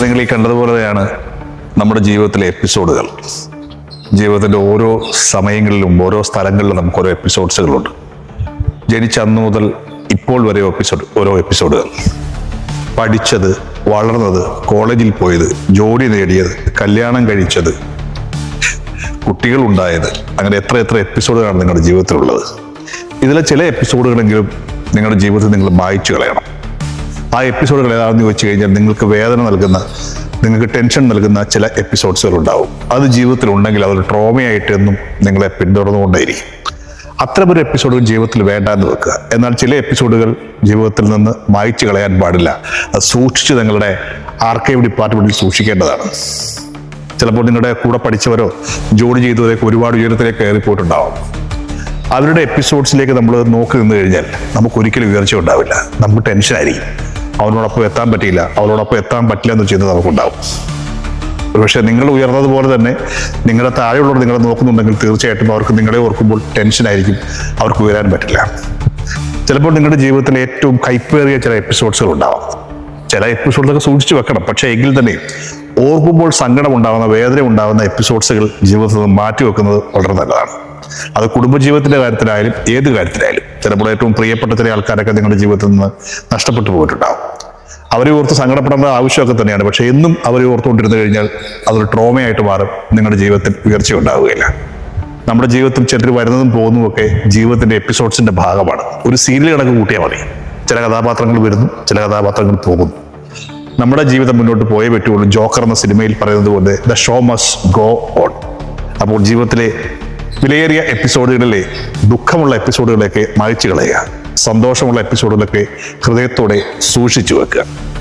നിങ്ങൾ ഈ കണ്ടതുപോലെയാണ് നമ്മുടെ ജീവിതത്തിലെ എപ്പിസോഡുകൾ. ജീവിതത്തിന്റെ ഓരോ സമയങ്ങളിലും ഓരോ സ്ഥലങ്ങളിലും നമുക്ക് ഓരോ എപ്പിസോഡ്സുകളുണ്ട്. ജനിച്ച അന്ന് മുതൽ ഇപ്പോൾ വരെ എപ്പിസോഡ് ഓരോ എപ്പിസോഡുകൾ. പഠിച്ചത് വളർന്നത് കോളേജിൽ പോയത് ജോലി നേടിയത് കല്യാണം കഴിച്ചത് കുട്ടികൾ ഉണ്ടായത് അങ്ങനെ എത്ര എത്ര എപ്പിസോഡുകളാണ് നിങ്ങളുടെ ജീവിതത്തിലുള്ളത്. ഇതിലെ ചില എപ്പിസോഡുകളെങ്കിലും നിങ്ങളുടെ ജീവിതത്തിൽ നിങ്ങൾ വായിച്ചു കളയണം. ആ എപ്പിസോഡുകൾ ഏതാണെന്ന് ചോദിച്ചു കഴിഞ്ഞാൽ നിങ്ങൾക്ക് വേദന നൽകുന്ന നിങ്ങൾക്ക് ടെൻഷൻ നൽകുന്ന ചില എപ്പിസോഡ്സുകൾ ഉണ്ടാവും. അത് ജീവിതത്തിൽ ഉണ്ടെങ്കിൽ അതൊരു ട്രോമയായിട്ട് എന്നും നിങ്ങളെ പിന്തുടർന്നുകൊണ്ടേയിരിക്കും. അത്തരമൊരു എപ്പിസോഡുകൾ ജീവിതത്തിൽ വേണ്ട എന്ന് വെക്കുക. എന്നാൽ ചില എപ്പിസോഡുകൾ ജീവിതത്തിൽ നിന്ന് മായ്ച്ചു കളയാൻ പാടില്ല. അത് സൂക്ഷിച്ച് നിങ്ങളുടെ ആർക്കൈവ് ഡിപ്പാർട്ട്മെന്റിൽ സൂക്ഷിക്കേണ്ടതാണ്. ചിലപ്പോൾ നിങ്ങളുടെ കൂടെ പഠിച്ചവരോ ജോലി ചെയ്തവരൊക്കെ ഒരുപാട് ഉയരത്തിലേക്ക് കയറിപ്പോയിട്ടുണ്ടാവും അവരുടെ എപ്പിസോഡ്സിലേക്ക് നമ്മൾ നോക്കി നിന്ന് കഴിഞ്ഞാൽ നമുക്ക് ഒരിക്കലും ഉയർച്ച ഉണ്ടാവില്ല. നമുക്ക് ടെൻഷനായിരിക്കും അവനോടൊപ്പം എത്താൻ പറ്റിയില്ല. അവളോടൊപ്പം എത്താൻ പറ്റില്ല എന്ന് ചെയ്യുന്നത് നമുക്കുണ്ടാവും പക്ഷേ നിങ്ങൾ ഉയർന്നതുപോലെ തന്നെ നിങ്ങളുടെ താഴെയുള്ളവർ നിങ്ങളെ നോക്കുന്നുണ്ടെങ്കിൽ തീർച്ചയായിട്ടും അവർക്ക് നിങ്ങളെ ഓർക്കുമ്പോൾ ടെൻഷനായിരിക്കും അവർക്ക് ഉയരാൻ പറ്റില്ല. ചിലപ്പോൾ നിങ്ങളുടെ ജീവിതത്തിൽ ഏറ്റവും കൈപ്പേറിയ ചില എപ്പിസോഡ്സുകൾ ഉണ്ടാവാം. ചില എപ്പിസോഡ്സൊക്കെ സൂക്ഷിച്ചു വെക്കണം. പക്ഷേ എങ്കിൽ തന്നെ ഓർക്കുമ്പോൾ സങ്കടം ഉണ്ടാകുന്ന വേദന ഉണ്ടാകുന്ന എപ്പിസോഡ്സുകൾ ജീവിതത്തിൽ നിന്ന് മാറ്റി വെക്കുന്നത് വളരെ നല്ലതാണ്. അത് കുടുംബജീവിതത്തിന്റെ കാര്യത്തിലായാലും ഏത് കാര്യത്തിലായാലും ചിലപ്പോൾ ഏറ്റവും പ്രിയപ്പെട്ട ചില ആൾക്കാരൊക്കെ നിങ്ങളുടെ ജീവിതത്തിൽ നിന്ന് നഷ്ടപ്പെട്ടു പോയിട്ടുണ്ടാവും. അവരെ ഓർത്ത് സങ്കടപ്പെടേണ്ട ആവശ്യമൊക്കെ തന്നെയാണ്. പക്ഷേ എന്നും അവരെ ഓർത്തുകൊണ്ടിരുന്നു കഴിഞ്ഞാൽ അതൊരു ട്രോമയായിട്ട് മാറും. നിങ്ങളുടെ ജീവിതത്തിൽ ഉയർച്ച ഉണ്ടാവുകയില്ല. നമ്മുടെ ജീവിതത്തിൽ ചിലർ വരുന്നതും പോകുന്നതും ഒക്കെ ജീവിതത്തിന്റെ എപ്പിസോഡ്സിന്റെ ഭാഗമാണ്. ഒരു സീരിയൽ കണക്ക് കൂട്ടിയാൽ മതി. ചില കഥാപാത്രങ്ങൾ വരുന്നു ചില കഥാപാത്രങ്ങൾ പോകുന്നു. നമ്മുടെ ജീവിതം മുന്നോട്ട് പോയേ പറ്റുള്ളൂ. ജോക്കർ എന്ന സിനിമയിൽ പറയുന്നത് പോലെ the show must go on. അപ്പോൾ ജീവിതത്തിലെ വിലയേറിയ എപ്പിസോഡുകളിലെ ദുഃഖമുള്ള എപ്പിസോഡുകളെയൊക്കെ മായ്ച്ചു കളയുക. സന്തോഷമുള്ള എപ്പിസോഡുകളൊക്കെ ഹൃദയത്തോടെ സൂക്ഷിച്ചു വെക്കുക.